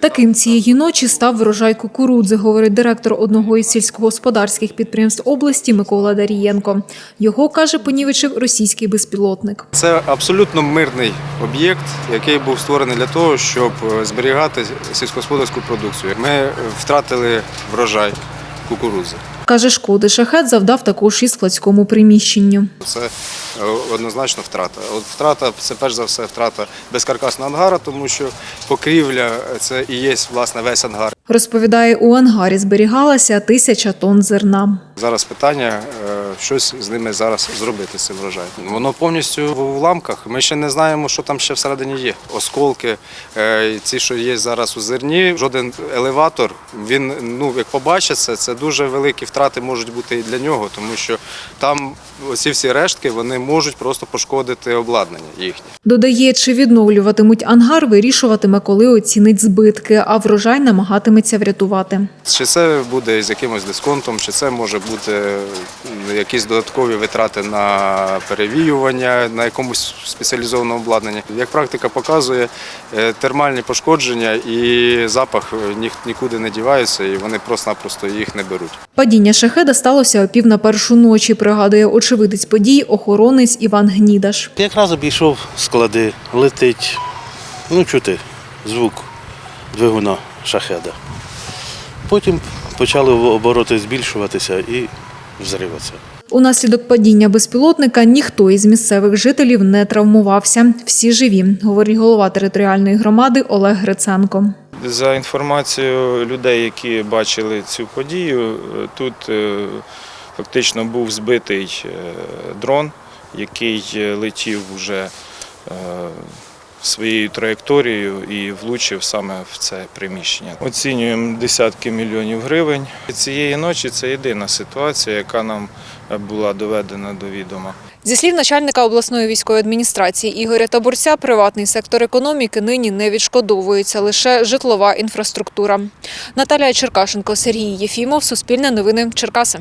Таким цієї ночі став врожай кукурудзи, говорить директор одного із сільськогосподарських підприємств області Микола Дарієнко. Його каже, понівечив російський безпілотник. Це абсолютно мирний об'єкт, який був створений для того, щоб е, зберігати сільськогосподарську продукцію. Ми втратили врожай кукурудзи. Каже, шкоди шахет завдав також і складському приміщенню. Це е, однозначно втрата. От втрата це перш за все втрата безкаркасного ангара, тому що покрівля це і є власне весь ангар. Розповідає, у ангарі зберігалася тисяча тонн зерна. Зараз питання, е, щось з ними зараз зробити з цим врожаєм. Воно повністю в уламках. Ми ще не знаємо, що там ще всередині є. Осколки, е, ці, що є зараз у зерні, жоден елеватор. Він ну як побачиться, це дуже великі втрати можуть бути і для нього, тому що там оці всі рештки вони можуть просто пошкодити обладнання їхнє. Додає, чи відновлюватимуть ангар, вирішуватиме, коли оцінить збитки, а врожай намагатиметься врятувати. Чи це буде з якимось дисконтом, чи це може бути якісь додаткові витрати на перевіювання, на якомусь спеціалізованому обладнанні. Як практика показує, е, термальні пошкодження і запах е, нікуди не діваються, і вони просто-напросто їх не беруть. Падіння шахеда сталося о пів на першу ночі, пригадує очевидець подій, охоронець Іван Гнідаш. Якраз обійшов склади, летить, ну чути звук двигуна шахеда. Потім почали обороти збільшуватися і взриватися. Унаслідок падіння безпілотника ніхто із місцевих жителів не травмувався. Всі живі, говорить голова територіальної громади Олег Гриценко. За інформацією людей, які бачили цю подію, тут е, фактично був збитий е, дрон, який е, летів вже своєю траєкторією і влучив саме в це приміщення. Оцінюємо десятки мільйонів гривень. Цієї ночі це єдина ситуація, яка нам була доведена до відома. Зі слів начальника обласної військової адміністрації Ігоря Табурця, приватний сектор економіки нині не відшкодовується лише житлова інфраструктура. Наталія Черкашенко, Сергій Єфімов, Суспільне новини, Черкаси.